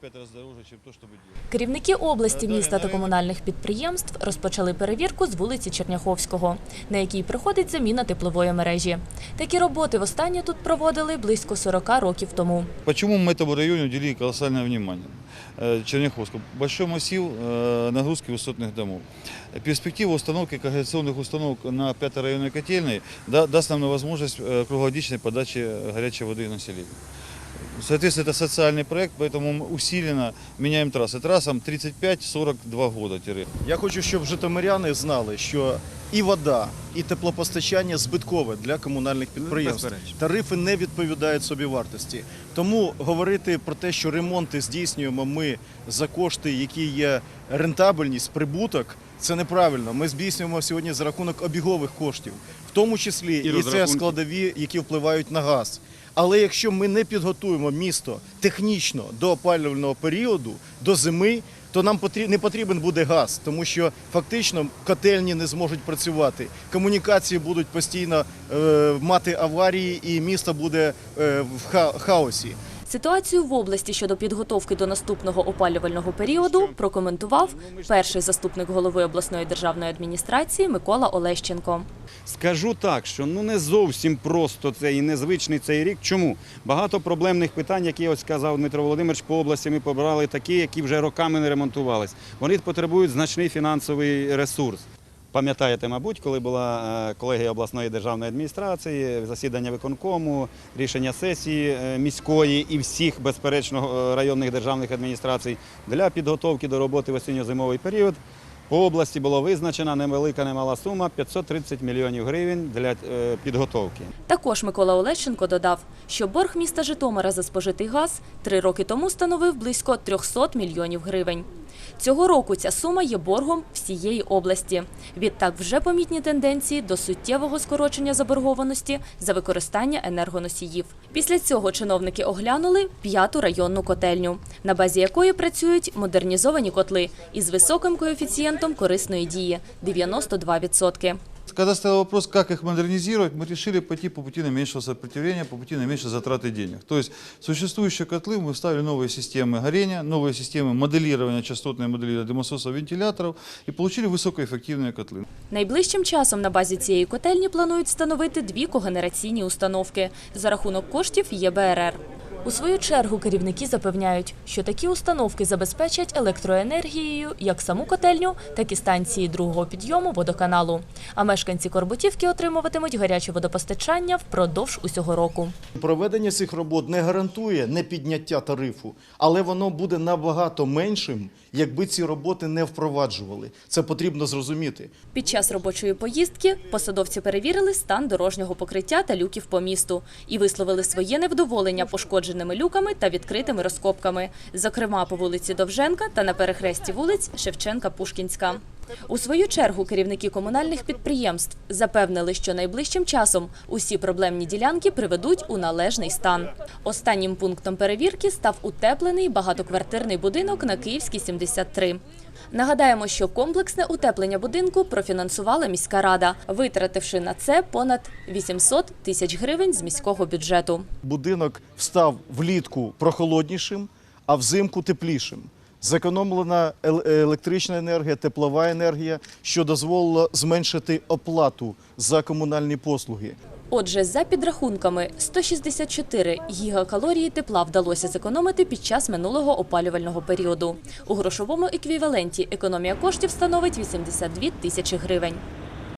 пять раз дороже, чем то, что вы делаете. Керівники області, міста та комунальних підприємств розпочали перевірку з вулиці Черняховського, на якій проходить заміна теплової мережі. Такі роботи востаннє тут проводили близько 40 років тому. Почему мы этому району уделили колоссальное внимание? Э, Черняховскому. Большой массив э, нагрузки высотных домов. Перспектива установки когрегационных установок на 5 районной котельной да- даст нам возможность э, круглогодичной подачи э, горячей воды населению. Соответственно, это социальный проект, поэтому мы усиленно меняем трассы. Трассам 35-42 года. тире. Я хочу, щоб житомиряни знали, що і вода, і теплопостачання збиткове для комунальних підприємств. безперечно. Тарифи не відповідають собі вартості. Тому говорити про те, що ремонти здійснюємо ми за кошти, які є рентабельність, прибуток. Це неправильно. Ми здійснюємо сьогодні за рахунок обігових коштів, в тому числі і, це складові, які впливають на газ. Але якщо ми не підготуємо місто технічно до опалювального періоду, до зими, то нам не потрібен буде газ, тому що фактично котельні не зможуть працювати, комунікації будуть постійно е, мати аварії, і місто буде е, в хаосі. Ситуацію в області щодо підготовки до наступного опалювального періоду прокоментував перший заступник голови обласної державної адміністрації Микола Олещенко. Скажу так, що ну не зовсім просто це і незвичний цей рік. Чому? Багато проблемних питань, які ось сказав Дмитро Володимирович, по області ми побрали такі, які вже роками не ремонтувались. Вони потребують значний фінансовий ресурс. Пам'ятаєте, мабуть, коли була е, колегія обласної державної адміністрації, засідання виконкому, рішення сесії е, міської і всіх, безперечно, е, районних державних адміністрацій для підготовки до роботи в осінньо-зимовий період. По області була визначена невелика немала сума 530 мільйонів гривень для підготовки. Також Микола Олещенко додав, що борг міста Житомира за спожитий газ три роки тому становив близько 300 мільйонів гривень. Цього року ця сума є боргом всієї області. Відтак вже помітні тенденції до суттєвого скорочення заборгованості за використання енергоносіїв. Після цього чиновники оглянули п'яту районну котельню, на базі якої працюють модернізовані котли із високим коефіцієнтом корисної дії 92%. Когда стоял вопрос, как их модернизировать, мы решили пойти по пути наименьшего сопротивления, по пути наименьшей затраты денег. То есть существующие котлы мы вставили новые системы горения, новые системы моделирования, частотные моделирования дымососов, вентиляторов и получили высокоэффективные котлы. Найближчим часом на базі цієї котельні планують встановити дві когенераційні установки за рахунок коштів ЄБРР. У свою чергу керівники запевняють, що такі установки забезпечать електроенергією як саму котельню, так і станції другого підйому водоканалу. А мешканці Корбутівки отримуватимуть гаряче водопостачання впродовж усього року. Проведення цих робот не гарантує не підняття тарифу, але воно буде набагато меншим, якби ці роботи не впроваджували. Це потрібно зрозуміти. Під час робочої поїздки посадовці перевірили стан дорожнього покриття та люків по місту і висловили своє невдоволення пошкодженими люками та відкритими розкопками, зокрема по вулиці Довженка та на перехресті вулиць Шевченка-Пушкінська. У свою чергу керівники комунальних підприємств запевнили, що найближчим часом усі проблемні ділянки приведуть у належний стан. Останнім пунктом перевірки став утеплений багатоквартирний будинок на Київській 73. Нагадаємо, що комплексне утеплення будинку профінансувала міська рада, витративши на це понад 800 тисяч гривень з міського бюджету. Будинок став влітку прохолоднішим, а взимку теплішим. Зекономлена електрична енергія, теплова енергія, що дозволило зменшити оплату за комунальні послуги. Отже, за підрахунками, 164 гігакалорії тепла вдалося зекономити під час минулого опалювального періоду. У грошовому еквіваленті економія коштів становить 82 тисячі гривень.